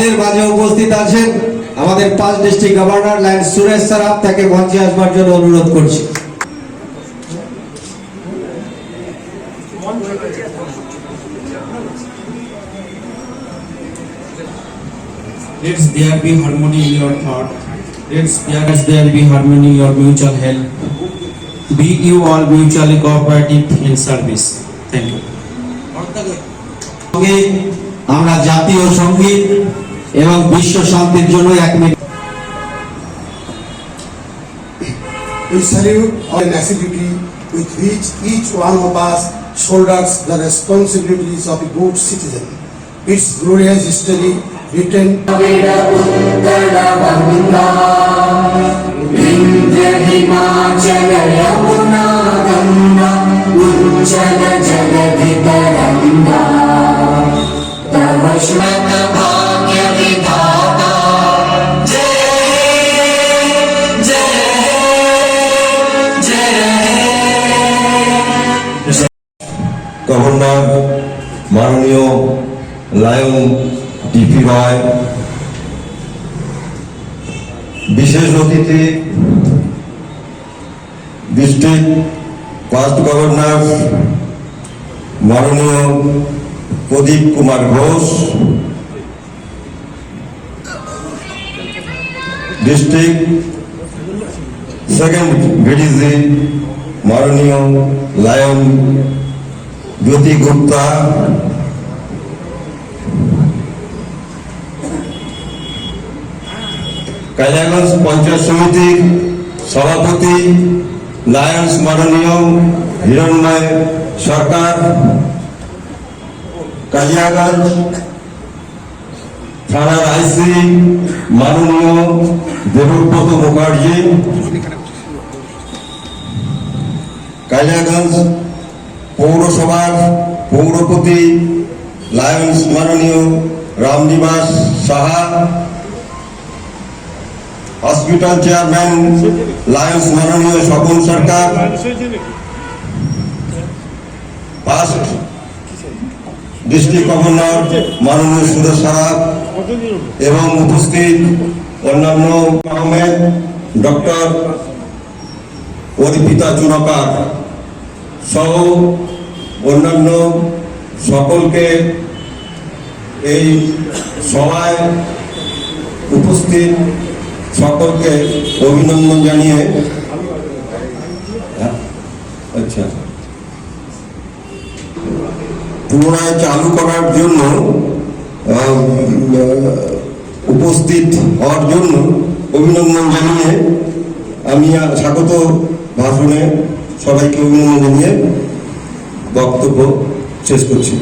আমাদের মাঝে উপস্থিত আছেন আমাদের পাঁচ district governor lion Suresh Saraf তাকে মঞ্চে আসবার জন্য অনুরোধ করছি Let's there be harmony in your thought. Let's there, let's there be harmony in your mutual help. Be you all mutually cooperative in service. Thank you. সঙ্গে আমরা জাতীয় সংগীত এবং বিশ্ব শান্তির জন্য এক minute We salute all acidity with which each one of us shoulders the responsibilities of a good citizen. Its glorious history written Himachal Yamuna Ganga उज्जल जलधितरङ्गा तव श्रम district second VDG মাননীয় লায়ন জ্যোতি গুপ্তা কালিয়াগঞ্জ পঞ্চায়েত সমিতির সভাপতি লায়ন্স মাননীয় হিরণময় সরকার কালিয়াগঞ্জ থানার আইসি, মাননীয় দেবব্রত মুখার্জি, কালিয়াগঞ্জ পৌরসভার পৌরপতি লায়ন্স মাননীয় Ramniwas Saha, hospital chairman lions মাননীয় Swapan Sarkar first district governor মাননীয় সুরেশ সারাফ এবং উপস্থিত অন্যান্য আহমেদ, ডক্টর অর্পিতা চুনকার সহ অন্যান্য সকলকে এই সভায় উপস্থিত সকলকে অভিনন্দন জানিয়ে হ্যাঁ, আচ্ছা পুনরায় চালু করার জন্য উপস্থিত হওয়ার জন্য অভিনন্দন জানিয়ে আমি স্বাগত ভাষণে সবাইকে অভিনন্দন জানিয়ে বক্তব্য শেষ করছি।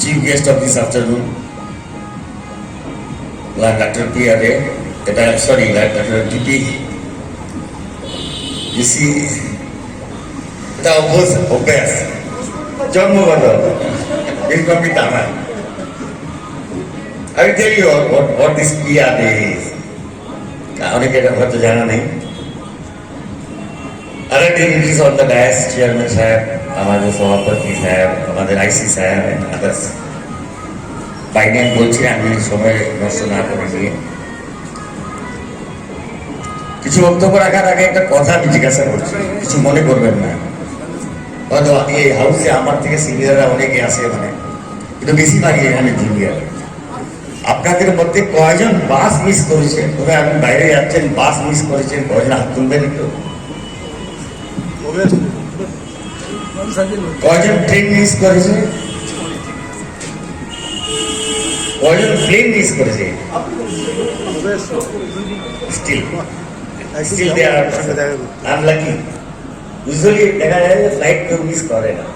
Chief guest of this afternoon doctor পিআরে এটা sorry doctor DP D.P. You see, এটা অভ্যাস অভ্যাস জন্মগত ইনকমপ্লিট আমার I will tell you what, what this PRA is. অনেকে এটা হয়তো জানা নেই other dignitaries on the dais, chairman সাহেব আমাদের সভাপতি সাহেব আমাদের আইসি সাহেব and others. বাই নেম বলছি আমি সময় নষ্ট না করে দিয়ে কিছু বক্তব্য রাখার আগে একটা কথা আমি জিজ্ঞাসা করছি। কিছু মনে করবেন না। হয়তো এই হাউসে আমার থেকে সিনিয়ররা অনেকে আছে মানে কিন্তু বেশিরভাগই এখানে জুনিয়র আপনাদের মধ্যে কয়জন বাস মিস করেছেন? তবে আপনি বাইরে যাচ্ছেন বাস মিস করেছেন, কয়জন হাত তুলবেন একটু? কয়জন ট্রেন মিস করেছে? কয়জন প্লেন মিস করেছে? Still still they are unlucky usually দেখা যায় যে ফ্লাইট কেউ মিস করে না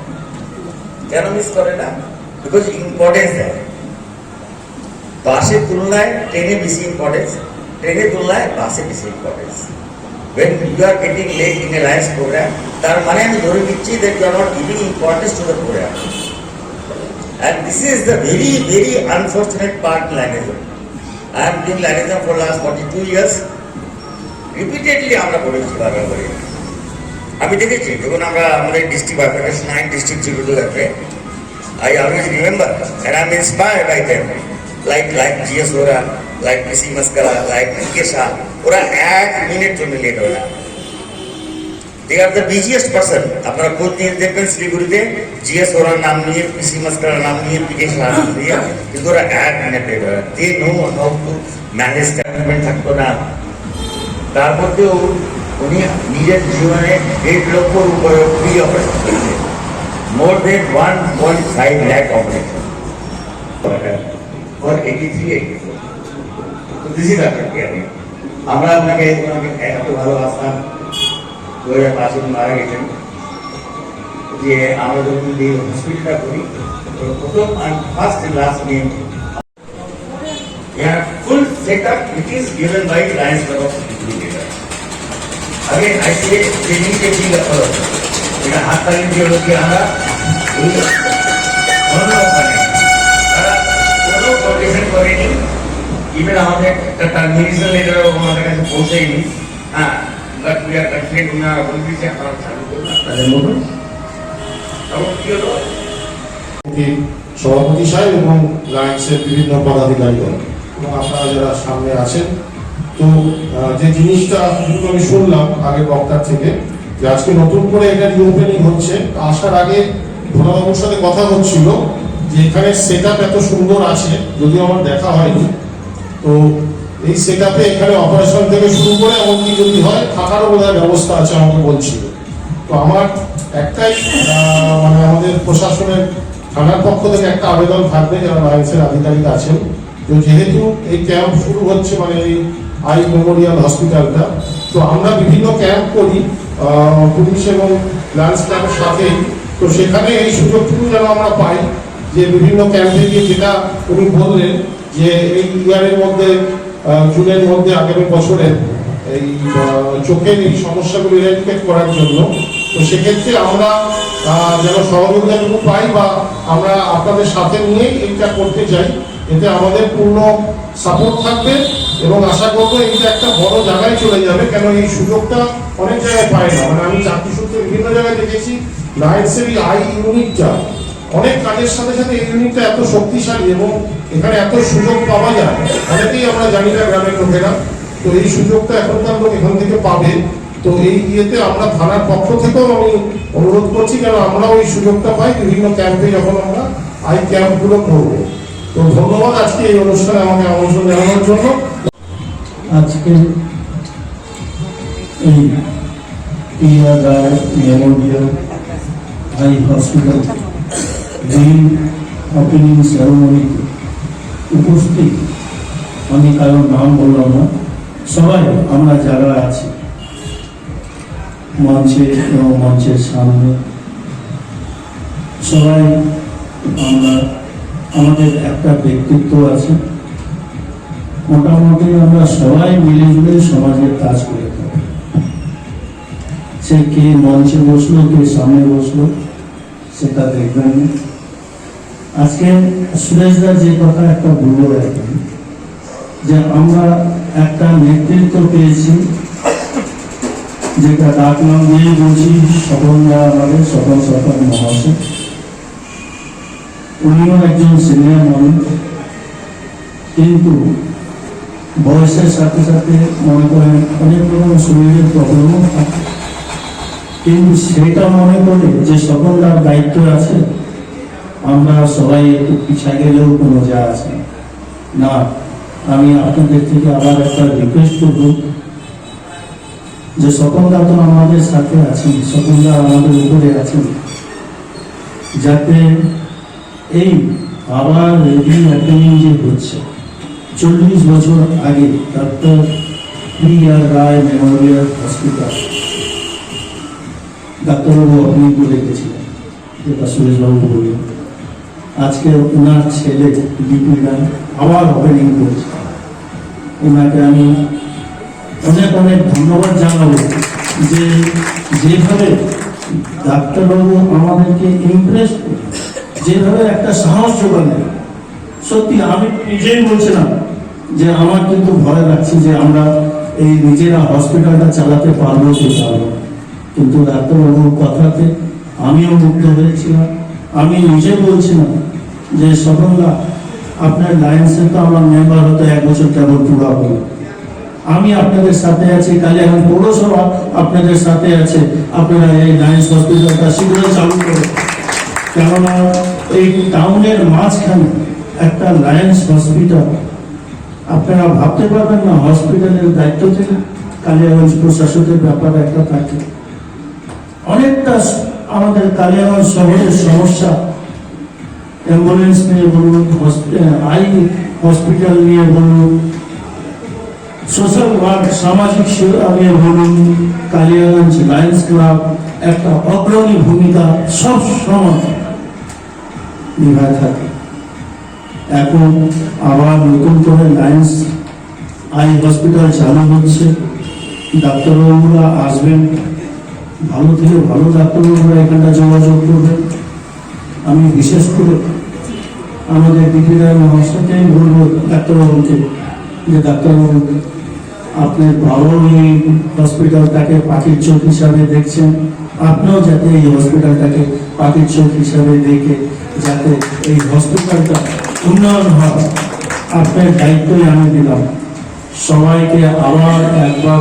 কেন মিস করে না বিকজ ইম্পর্টেন্স দেয় বাসের তুলনায় ট্রেনে বেশি ইম্পর্টেন্স ট্রেনের তুলনায় বাসে বেশি importance when you are getting late in a life's program তার মানে আমি ধরে নিচ্ছি that you are not giving importance to the program and this is the very very unfortunate part Language I am doing Language for last 42 years repeatedly আমরা করেছি বারবার করে আমি দেখেছি যখন আমরা আমাদের ডিস্ট্রিক্ট বাইফার্কেশন নাইন ডিস্ট্রিক্ট ছিল two I always remember and I'm inspired by them. Like like G.S. Vora, like P.C. Maskara, like P.K. Shah. ওরা এক মিনিট জন্য লেট হয় না they are the biggest person আপনারা খোঁজ নিয়ে দেখবেন শিলিগুড়িতে জিএস ওরার নাম নিয়ে পিসি মাস্কারের নাম নিয়ে পিকে শাহ নাম নিয়ে কিন্তু ওরা এক মিনিট লেট হয় they know how to manage management থাকতো না তার মধ্যেও উনি নিজের জীবনে দেড় লক্ষর উপরে ফ্রি অপারেশন করেছে more than one point five lakh operation for eighty three eighty four তো দিস ইজ আপনার কেয়ারিং আমরা আপনাকে আপনাকে এত ভালোবাসতাম। দু হাজার পাঁচে উনি মারা গেছেন। যে আমরা যখন এই হসপিটালটা করি, তো প্রথম first last name Yeah, full setup which is given by Lions Club of Educator. Again, I say they need a big approach. এটা হাত তালি দিয়ে হলো কি আমরা অন্য ওখানে তারা কোনো প্রোটেকশন করেনি ইভেন আমাদের একটা টার্মিনেশন লেটারও আমাদের কাছে পৌঁছেনি হ্যাঁ বাট উই আর কনফিডেন্ট ওনারা বলে দিয়েছে আপনারা চালু করুন আপনাদের মতন তখন কি হলো সভাপতি সাহেব এবং লায়েন্সের বিভিন্ন পদাধিকারীগণ এবং আপনারা যারা সামনে আছেন, তো যে জিনিসটা কিন্তু আমি শুনলাম আগে বক্তার থেকে, যে আজকে নতুন করে এটা রিওপেনিং হচ্ছে। আসার আগে ভোলাবাবুর সাথে কথা হচ্ছিল যে এখানে সেট এত সুন্দর আছে, যদিও আমার দেখা হয়নি। তো এই সেট এখানে অপারেশন থেকে শুরু করে এমনকি যদি হয়, থাকারও বোধহয় ব্যবস্থা আছে আমাকে বলছিল। তো আমার একটাই মানে আমাদের প্রশাসনের থানার পক্ষ থেকে একটা আবেদন থাকবে, যারা লায়েন্সের আধিকারিক আছেন। তো যেহেতু এই ক্যাম্প শুরু হচ্ছে মানে এই আই মেমোরিয়াল হসপিটালটা, তো আমরা বিভিন্ন ক্যাম্প করি পুলিশ এবং লায়েন্স ক্লাবের সাথেই। তো সেখানে এই সুযোগটুকু যেন আমরা পাই যে বিভিন্ন ক্যাম্পে গিয়ে যেটা উনি বললেন যে এই ইয়ারের মধ্যে জুনের মধ্যে আগামী বছরের এই চোখের এই সমস্যাগুলো ইরাডিকেট করার জন্য। তো সেক্ষেত্রে আমরা যেন সহযোগিতাটুকু পাই বা আমরা আপনাদের সাথে নিয়েই এইটা করতে চাই। এতে আমাদের পূর্ণ সাপোর্ট থাকবে এবং আশা করব এইটা একটা বড় জায়গায় চলে যাবে, কেন এই সুযোগটা অনেক জায়গায় পায় না। মানে আমি চাকরি সূত্রে বিভিন্ন জায়গায় দেখেছি লায়েন্সের এই আই ইউনিটটা অনেক কাজের সাথে সাথে এই ইউনিটটা এত শক্তিশালী এবং এখানে এত সুযোগ পাওয়া যায়, অনেকেই আমরা জানি না গ্রামের লোকেরা। তো এই সুযোগটা এখনকার লোক এখান থেকে পাবে। তো এই ইয়েতে আমরা থানার পক্ষ থেকেও আমি অনুরোধ করছি, কেন আমরাও ওই সুযোগটা পাই, বিভিন্ন ক্যাম্পে যখন আমরা আই ক্যাম্পগুলো করব। তো ধন্যবাদ আজকে এই অনুষ্ঠানে আমাকে আমন্ত্রণ জানানোর জন্য। আজকে এই রায় মেমোরিয়াল হাই হসপিটাল সেরেমনিতে উপস্থিত। আমি কারোর নাম বললাম না। সবাই আমরা যারা আছি মঞ্চে এবং মঞ্চের সামনে। সবাই আমরা, আমাদের একটা ব্যক্তিত্ব আছে। মোটামুটি আমরা সবাই মিলেজুলে সমাজের কাজ করে সে কে মঞ্চে বসল, কে সামনে বসল, সেটা দেখবেন। আজকে সুরেশদা যে কথা একটা বলল এখন যে আমরা একটা নেতৃত্ব পেয়েছি। যেটা ডাক নাম দিয়ে বলছি সকলরা আমাদের, সকল সকল মহাশয় উনিও একজন সিনিয়র মানুষ, কিন্তু বয়সের সাথে সাথে মনে করেন অনেক রকম শরীরের প্রবলেমও থাকে কিন্তু সেটা মনে করে যে সকলটার দায়িত্ব আছে, আমরা সবাই একটু পিছা গেলেও কোনো যা আছে। না, আমি আপনাদের থেকে আবার একটা রিকোয়েস্ট করব। যে সকলরা তো আমাদের সাথে আছেন, সকলরা আমাদের উপরে আছেন, যাতে এই আবার রিভিউ ওপেনিং যে হচ্ছে, চল্লিশ বছর আগে doctor P R Roy memorial hospital. ডাক্তারবাবু, আপনি বলে গেছিলেন যেটা সুরেশবাবু বলল আজকে ওনার ছেলে বিপি রায় আবার ওপেনিং করছে। ওনাকে আমি অনেক অনেক ধন্যবাদ জানাব যে যেভাবে ডাক্তারবাবু আমাদেরকে ইমপ্রেস যেভাবে একটা সাহস যোগালেন। সত্যি, আমি নিজেই বলছিলাম যে আমার কিন্তু ভয় লাগছে যে আমরা এই নিজেরা হসপিটালটা চালাতে পারব কি পারব। কিন্তু ডাক্তারবাবুর কথাতে আমিও মুগ্ধ হয়েছিলাম। আমি নিজে বলছিলাম যে, সফলদা, আপনার লায়েন্সে তো আমার মেম্বার হতে এক বছর কেবল পুরা হলো। আমি আপনাদের সাথে আছি কালী এখন পৌরসভা আপনাদের সাথে আছে। আপনারা এই লায়েন্স হসপিটালটা শীঘ্রই চালু করে কেননা এই টাউনের মাঝখানে একটা লায়েন্স হসপিটাল আপনারা ভাবতে পারবেন না হসপিটালের দায়িত্ব থেকে কালিয়াগঞ্জ প্রশাসকের ব্যাপার একটা থাকে। অনেকটা আমাদের কালিয়াগঞ্জ শহরের সমস্যা। অ্যাম্বুলেন্স নিয়ে বলুন আই হসপিটাল নিয়ে বলুন সোশ্যাল ওয়ার্ক, সামাজিক নিয়ে বলুন কালিয়াগঞ্জ লায়ন্স ক্লাব একটা অগ্রণী ভূমিকা সব সময় নিভায় থাকে। এখন আবার নতুন করে লায়ন্স আই হসপিটাল চালু হচ্ছে। ডাক্তারবাবুরা আসবেন। ভালো থেকে ভালো ডাক্তারবাবুরা এখানটা যোগাযোগ করবেন। আমি বিশেষ করে আমাদের বিপিরায় মহাশয়কেই বলব ডাক্তারবাবুকে, যে ডাক্তারবাবু আপনার ভালো এই হসপিটালটাকে পাখির চোখ হিসাবে দেখছেন। আপনিও যাতে এই হসপিটালটাকে পাখির চোখ হিসাবে দেখে যাতে এই হসপিটালটা উন্নয়ন হয়। আপনার দায়িত্বই আমি দিলাম। সবাইকে আবার একবার